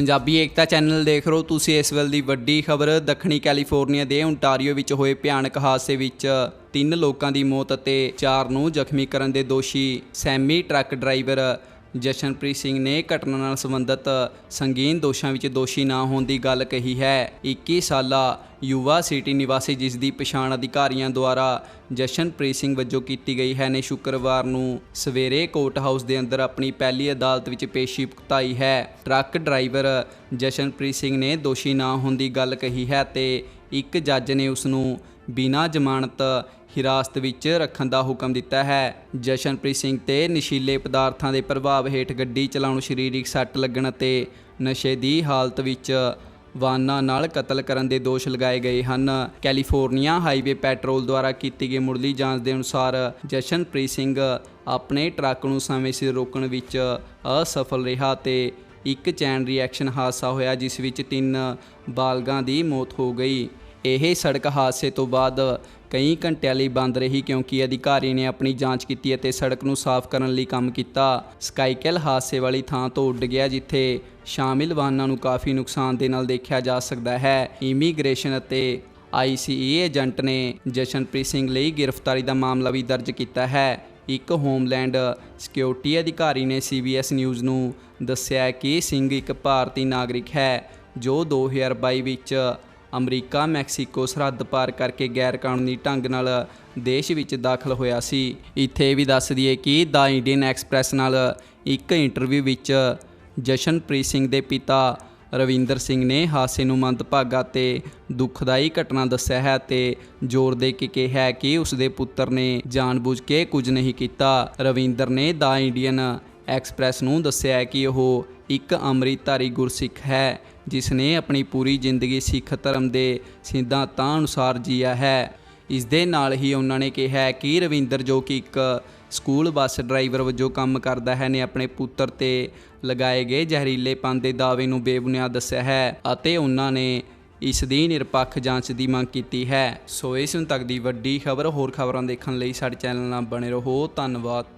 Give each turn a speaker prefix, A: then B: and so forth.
A: ਪੰਜਾਬੀ ਏਕਤਾ channel ਦੇਖ ਰਹੇ ਹੋ ਤੁਸੀਂ ਇਸ ਵੇਲੇ ਦੀ ਵੱਡੀ ਖਬਰ। ਦੱਖਣੀ ਕੈਲੀਫੋਰਨੀਆ ਦੇ ਓਨਟਾਰੀਓ ਵਿੱਚ ਹੋਏ ਭਿਆਨਕ ਹਾਦਸੇ ਵਿੱਚ ਤਿੰਨ ਲੋਕਾਂ ਦੀ ਮੌਤ ਅਤੇ ਚਾਰ ਨੂੰ ਜ਼ਖਮੀ ਕਰਨ ਦੇ ਦੋਸ਼ੀ semi truck driver Jashanpreet Singh ਨੇ ਘਟਨਾ ਨਾਲ ਸੰਬੰਧਿਤ ਸੰਗੀਨ ਦੋਸ਼ਾਂ ਵਿੱਚ ਦੋਸ਼ੀ ਨਾ ਹੋਣ ਦੀ ਗੱਲ ਕਹੀ ਹੈ। 21 ਸਾਲਾ ਯੂਵਾ ਸਿਟੀ ਨਿਵਾਸੀ ਜਿਸ ਦੀ ਪਛਾਣ ਅਧਿਕਾਰੀਆਂ ਦੁਆਰਾ ਜਸ਼ਨਪ੍ਰੀਤ ਸਿੰਘ ਵਜੋਂ ਕੀਤੀ ਗਈ ਹੈ ਨੇ ਸ਼ੁੱਕਰਵਾਰ ਨੂੰ ਸਵੇਰੇ ਕੋਰਟ ਹਾਊਸ ਦੇ ਅੰਦਰ ਆਪਣੀ ਪਹਿਲੀ ਅਦਾਲਤ ਵਿੱਚ ਪੇਸ਼ੀ ਭੁਗਤਾਈ ਹੈ। ਟਰੱਕ ਡਰਾਈਵਰ ਜਸ਼ਨਪ੍ਰੀਤ ਸਿੰਘ ਨੇ ਦੋਸ਼ੀ ਨਾ ਹੋਣ ਦੀ ਗੱਲ ਕਹੀ ਹੈ ਤੇ ਇੱਕ ਜੱਜ ਨੇ ਉਸ ਨੂੰ ਬਿਨਾਂ ਜ਼ਮਾਨਤ ਹਿਰਾਸਤ ਵਿੱਚ ਰੱਖਣ ਦਾ ਹੁਕਮ ਦਿੱਤਾ ਹੈ। ਜਸ਼ਨਪ੍ਰੀਤ ਸਿੰਘ ਤੇ ਨਸ਼ੀਲੇ ਪਦਾਰਥਾਂ ਦੇ ਪ੍ਰਭਾਵ ਹੇਠ ਗੱਡੀ ਚਲਾਉਣ, ਸਰੀਰਕ ਸੱਟ ਲੱਗਣ ਅਤੇ ਨਸ਼ੇ ਦੀ ਹਾਲਤ ਵਿੱਚ ਵਾਹਨਾਂ ਨਾਲ ਕਤਲ ਕਰਨ ਦੇ ਦੋਸ਼ ਲਗਾਏ ਗਏ ਹਨ। ਕੈਲੀਫੋਰਨੀਆ ਹਾਈਵੇ ਪੈਟਰੋਲ ਦੁਆਰਾ ਕੀਤੀ ਗਈ ਮੁੱਢਲੀ ਜਾਂਚ ਦੇ ਅਨੁਸਾਰ ਜਸ਼ਨਪ੍ਰੀਤ ਸਿੰਘ ਆਪਣੇ ਟਰੱਕ ਨੂੰ ਸਮੇਂ ਸਿਰ ਰੋਕਣ ਵਿੱਚ ਅਸਫਲ ਰਿਹਾ ਤੇ ਇੱਕ ਚੈਨ ਰਿਐਕਸ਼ਨ ਹਾਦਸਾ ਹੋਇਆ, ਜਿਸ ਵਿੱਚ ਤਿੰਨ ਬਾਲਗਾਂ ਦੀ ਮੌਤ ਹੋ ਗਈ। ਇਹ ਸੜਕ ਹਾਦਸੇ ਤੋਂ ਬਾਅਦ ਕਈ ਘੰਟਿਆਂ ਲਈ ਬੰਦ ਰਹੀ ਕਿਉਂਕਿ ਅਧਿਕਾਰੀ ਨੇ ਆਪਣੀ ਜਾਂਚ ਕੀਤੀ ਅਤੇ ਸੜਕ ਨੂੰ ਸਾਫ਼ ਕਰਨ ਲਈ ਕੰਮ ਕੀਤਾ। ਸਕਾਈਕਲ ਹਾਦਸੇ ਵਾਲੀ ਥਾਂ ਤੋਂ ਉੱਡ ਗਿਆ ਜਿੱਥੇ ਸ਼ਾਮਿਲ ਵਾਹਨਾਂ ਨੂੰ ਕਾਫੀ ਨੁਕਸਾਨ ਦੇ ਨਾਲ ਦੇਖਿਆ ਜਾ ਸਕਦਾ ਹੈ। ਇਮੀਗ੍ਰੇਸ਼ਨ ਅਤੇ ਆਈਸੀਈ ਏਜੰਟ ਨੇ ਜਸ਼ਨਪ੍ਰੀਤ ਸਿੰਘ ਲਈ ਗ੍ਰਿਫਤਾਰੀ ਦਾ ਮਾਮਲਾ ਵੀ ਦਰਜ ਕੀਤਾ ਹੈ। ਇੱਕ ਹੋਮਲੈਂਡ ਸਿਕਿਉਰਿਟੀ ਅਧਿਕਾਰੀ ਨੇ ਸੀਬੀਐਸ ਨਿਊਜ਼ ਨੂੰ ਦੱਸਿਆ ਕਿ ਸਿੰਘ ਇੱਕ ਭਾਰਤੀ ਨਾਗਰਿਕ ਹੈ ਜੋ 2022 ਵਿੱਚ ਅਮਰੀਕਾ, ਮੈਕਸੀਕੋ ਸਰਹੱਦ ਪਾਰ ਕਰਕੇ ਗੈਰ ਕਾਨੂੰਨੀ ਢੰਗ ਨਾਲ ਦੇਸ਼ ਵਿੱਚ ਦਾਖਲ ਹੋਇਆ ਸੀ। ਇੱਥੇ ਵੀ ਦੱਸ ਦਈਏ ਕਿ ਦਾ ਇੰਡੀਅਨ ਐਕਸਪ੍ਰੈਸ ਨਾਲ ਇੱਕ ਇੰਟਰਵਿਊ ਵਿੱਚ ਜਸ਼ਨਪ੍ਰੀਤ ਸਿੰਘ ਦੇ ਪਿਤਾ ਰਵਿੰਦਰ ਸਿੰਘ ਨੇ ਹਾਦਸੇ ਨੂੰ ਮੰਦਭਾਗਾ ਤੇ ਦੁਖਦਾਈ ਘਟਨਾ ਦੱਸਿਆ ਹੈ ਤੇ ਜ਼ੋਰ ਦੇ ਕੇ ਕਿਹਾ ਕਿ ਉਸ ਦੇ ਪੁੱਤਰ ਨੇ ਜਾਣਬੁੱਝ ਕੇ ਕੁਝ ਨਹੀਂ ਕੀਤਾ। ਰਵਿੰਦਰ ਨੇ ਦਾ ਇੰਡੀਅਨ ਐਕਸਪ੍ਰੈਸ ਨੂੰ ਦੱਸਿਆ ਕਿ ਉਹ ਇੱਕ ਅੰਮ੍ਰਿਤਧਾਰੀ ਗੁਰਸਿੱਖ ਹੈ ਜਿਸ ਨੇ ਆਪਣੀ ਪੂਰੀ ਜ਼ਿੰਦਗੀ ਸਿੱਖ ਧਰਮ ਦੇ ਸਿਧਾਂਤਾਂ ਅਨੁਸਾਰ ਜੀਆ ਹੈ। ਇਸ ਦੇ ਨਾਲ ਹੀ ਉਹਨਾਂ ਨੇ ਕਿਹਾ ਕਿ ਰਵਿੰਦਰ ਜੋ ਕਿ ਇੱਕ ਸਕੂਲ ਬੱਸ ਡਰਾਈਵਰ ਵਜੋਂ ਕੰਮ ਕਰਦਾ ਹੈ, ਨੇ ਆਪਣੇ ਪੁੱਤਰ ਤੇ ਲਗਾਏ ਗਏ ਜ਼ਹਿਰੀਲੇਪਨ ਦੇ ਦਾਅਵੇ ਨੂੰ ਬੇਬੁਨਿਆਦ ਦੱਸਿਆ ਹੈ ਅਤੇ ਉਹਨਾਂ ਨੇ ਇਸ ਦੀ ਨਿਰਪੱਖ ਜਾਂਚ ਦੀ ਮੰਗ ਕੀਤੀ ਹੈ। ਸੋ ਇਸ ਹੁਣ ਤੱਕ ਦੀ ਵੱਡੀ ਖਬਰ, ਹੋਰ ਖਬਰਾਂ ਦੇਖਣ ਲਈ ਸਾਡੇ ਚੈਨਲ ਨਾਲ ਬਣੇ ਰਹੋ। ਧੰਨਵਾਦ।